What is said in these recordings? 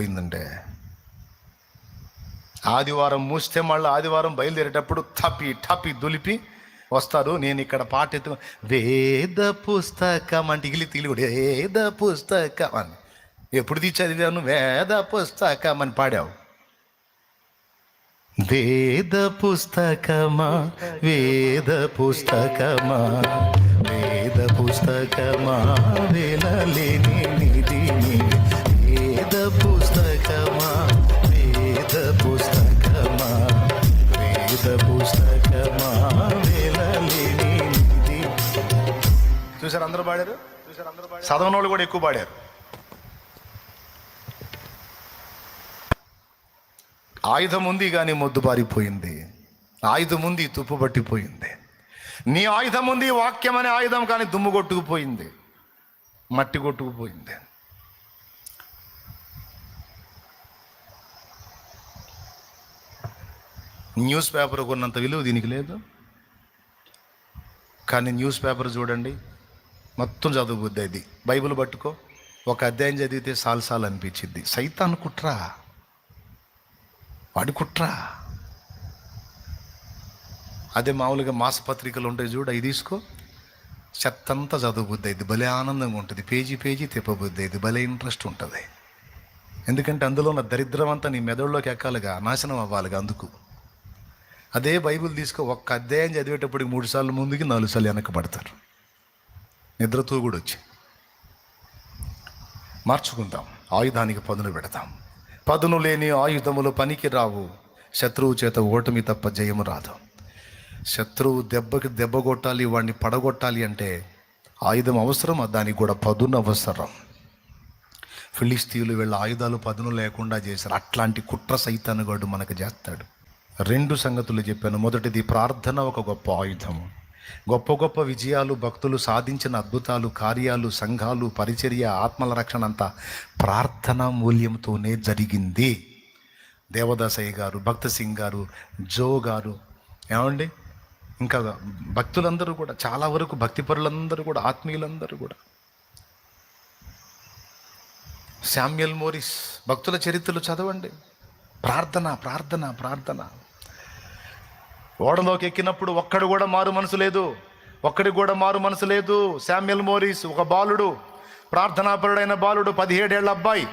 పోయిందంటే? ఆదివారం మూస్తే మళ్ళీ ఆదివారం బయలుదేరేటప్పుడు టపి టపి దులిపి వస్తారు నేను ఇక్కడ పాట ఎత్తు వేద పుస్తకం అంటే ఇగిలి తిలిగుడు వేద పుస్తకం అని. ఎప్పుడు తీసి చదివాను వేద పుస్తకం అని పాడావు. వేద పుస్తకమా? వేద పుస్తకమా? వేద పుస్తకమా? వేలలేని నిధిని చూసారు అందరూ పాడారు? చూసారు అందరూ పాడారు చదవనోళ్ళు కూడా ఎక్కువ పాడారు. ఆయుధం ఉంది కానీ మొద్దు పారిపోయింది. ఆయుధం ఉంది తుప్పు పట్టిపోయింది. నీ ఆయుధం ఉంది వాక్యం అనే ఆయుధం కానీ దుమ్ము కొట్టుకుపోయింది. మట్టి కొట్టుకుపోయింది. న్యూస్ పేపర్ కొన్నంత విలువ దీనికి లేదు. కానీ న్యూస్ పేపర్ చూడండి మొత్తం చదువుబుద్ది అది. బైబిల్ పట్టుకో ఒక అధ్యాయం చదివితే సాల్సాలు అనిపించింది సైతాన్ కుట్రా? వాడి కుట్ర? అదే మామూలుగా మాసపత్రికలు ఉంటాయి చూడు అవి తీసుకో. చెత్తంతా చదువుబుద్ది అయింది భలే ఆనందంగా ఉంటుంది. పేజీ పేజీ తిప్పబుద్ది అయింది భలే ఇంట్రెస్ట్ ఉంటుంది. ఎందుకంటే అందులో ఉన్న దరిద్రం అంతా నీ మెదడులోకి ఎక్కాలిగా నాశనం అవ్వాలిగా అందుకు. అదే బైబిల్ తీసుకో ఒక్క అధ్యాయం చదివేటప్పటికి మూడు సార్లు ముందుకి నాలుగు సార్లు వెనక్కి పడతారు. నిద్రతో కూడా వచ్చి. మార్చుకుందాం ఆయుధానికి పదును పెడతాం. పదును లేని ఆయుధములు పనికి రావు శత్రువు చేత ఓటమి తప్ప జయము రాదు. శత్రువు దెబ్బకి దెబ్బ కొట్టాలి వాడిని పడగొట్టాలి అంటే ఆయుధం అవసరం దానికి కూడా పదును అవసరం. ఫిలిస్తీన్లు వీళ్ళ ఆయుధాలు పదును లేకుండా చేశారు. అట్లాంటి కుట్ర సైతానుగాడు మనకు చేస్తాడు. రెండు సంగతులు చెప్పాను. మొదటిది ప్రార్థన ఒక గొప్ప ఆయుధము గొప్ప గొప్ప విజయాలు భక్తులు సాధించిన అద్భుతాలు కార్యాలు సంఘాలు పరిచర్య ఆత్మల రక్షణ అంతా ప్రార్థనా మూల్యంతోనే జరిగింది. దేవదాసయ్య గారు భక్త సింగ్ గారు జో గారు ఏమండి? ఇంకా భక్తులందరూ కూడా చాలా వరకు భక్తి పరులందరూ కూడా ఆత్మీయులందరూ కూడా. శామ్యుల్ మోరిస్ భక్తుల చరిత్రలు చదవండి. ప్రార్థన ప్రార్థన ప్రార్థన. ఓడలోకి ఎక్కినప్పుడు ఒక్కడు కూడా మారు మనసు లేదు. ఒక్కడికి కూడా మారు మనసు లేదు. శామ్యుల్ మోరీస్ ఒక బాలుడు ప్రార్థనాపరుడైన బాలుడు పదిహేడేళ్ళ అబ్బాయి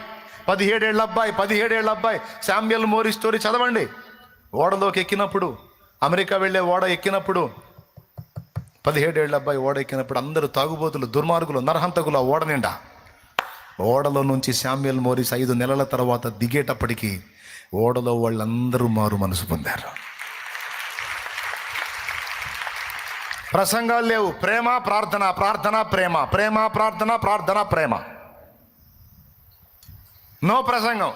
పదిహేడేళ్ళ అబ్బాయి పదిహేడేళ్ళ అబ్బాయి. శామ్యుల్ మోరీస్ స్టోరీ చదవండి. ఓడలోకి ఎక్కినప్పుడు అమెరికా వెళ్ళే ఓడ ఎక్కినప్పుడు పదిహేడేళ్ళ అబ్బాయి ఓడ ఎక్కినప్పుడు అందరూ తాగుబోతులు దుర్మార్గులు నరహంతకులు ఆ ఓడ నిండా. ఓడలో నుంచి శామ్యుల్ మోరీస్ ఐదు నెలల తర్వాత దిగేటప్పటికీ ఓడలో వాళ్ళందరూ మారు మనసు పొందారు. ప్రసంగాలు లేవు. ప్రేమ ప్రార్థన ప్రార్థన ప్రేమ. ప్రేమ ప్రార్థన ప్రార్థన ప్రేమ. నో ప్రసంగం.